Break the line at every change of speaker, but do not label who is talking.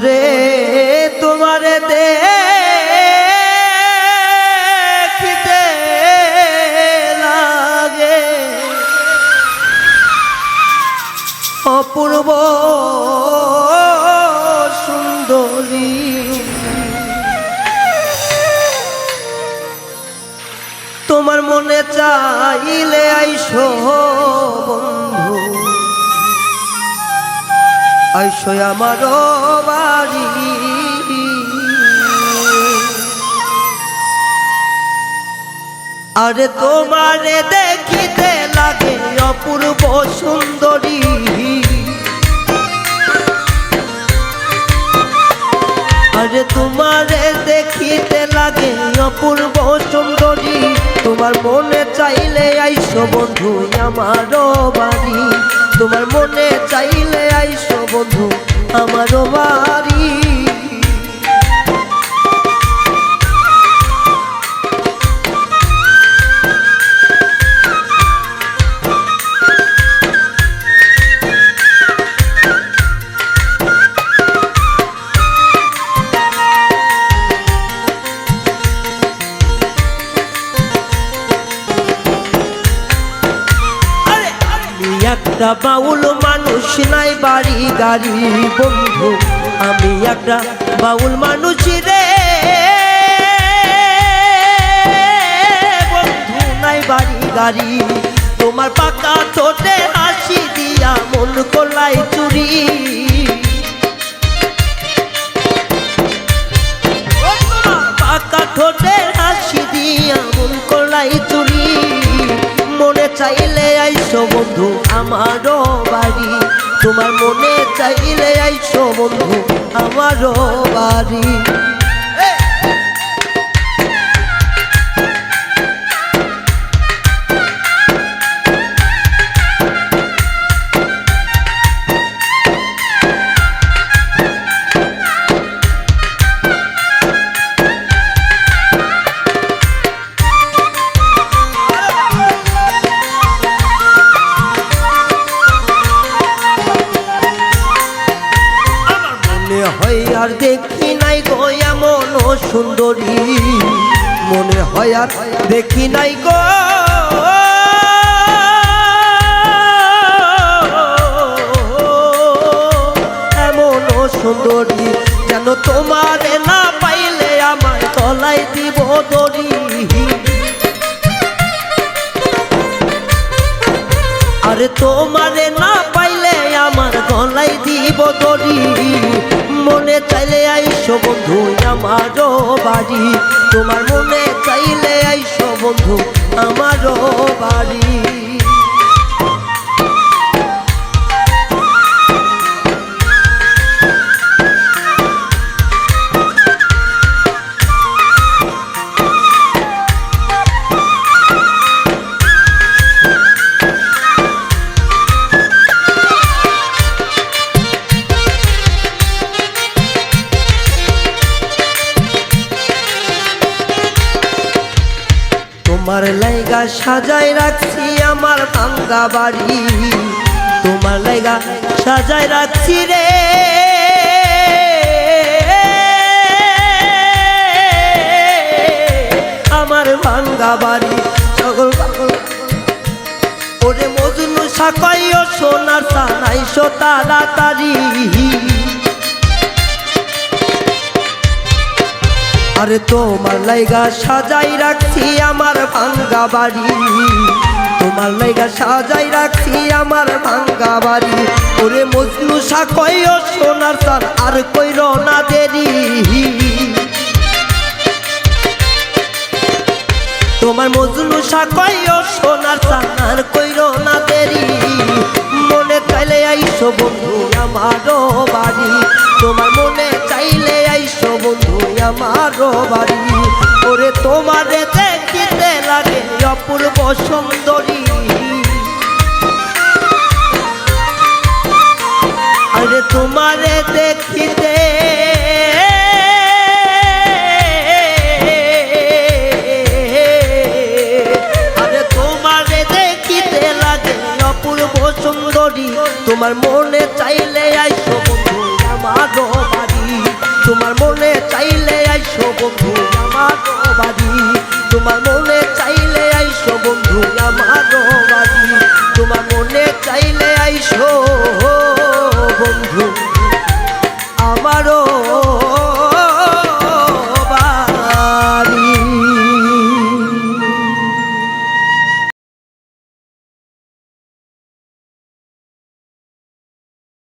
করে তোমার দেখিতে লাগে। অপূর্ব সুন্দরী। তোমার মনে চাইলে আইসো বন্ধু। আইসো আমার বাড়ি। আরে তোমারে দেখিতে লাগে অপূর্ব সুন্দরী। আরে তোমারে দেখিতে লাগে অপূর্ব সুন্দরী। তোমার মনে চাইলে আইসো বন্ধু আমার বাড়ি। তোমার মনে চাইলে আইসো বন্ধু আমার বাড়ি একটা বাউল মানুষ নাই বাড়ি গাড়ি, বন্ধু। আমি একটা বাউল মানুষ রে। বন্ধু নাই বাড়ি গাড়ি, তোমার পাকা ঠোঁটে হাসি দিয়া মন কোলাই চুরি। বন্ধু আমারও বাড়ি। আর দেখি নাই গো এমন সুন্দরী। মনে হয় আর দেখি নাই গো। এমন সুন্দরী, যেন তোমারে না পাইলে আমায় তলাই দিব দড়ি। আরে তোমারে না আমার গলাই দিব দড়ি। মনে চাইলে আইসো বন্ধু আমারও বাড়ি। তোমার মনে চাইলে লাইগা সাজাই রাখছি আমার ভাঙ্গা বাড়ি। তোমার লাইগা সাজাই রাখছি রে। আমার ভাঙ্গা বাড়ি, সকল ওরে মজনু সাকাইও সোনার সানাইশো তাড়াতাড়ি। আরে তোমার লাইগা সাজাই রাখছি আমার ভাঙ্গা বাড়ি। তোমার লাইগা সাজাই রাখছি আমার ভাঙ্গা বাড়ি। ওরে মজনু সাকইও সোনার সার, আর কইর না দেরি। তোমার মজনু সাকইও সোনার সার, আর কইর না দেরি। মনে চাইলে আইসো বন্ধু আমারও আমারও বাড়ি। ওরে, তোমারে দেখিতে লাগে অপূর্ব সুন্দরী। আরে, তোমারে দেখিতে তোমারে মনে চাইলে আইসো বন্ধু, আমারও বাড়ি তোমার মনে চাইলে আইসো বন্ধু আমার তোমার মনে চাইলে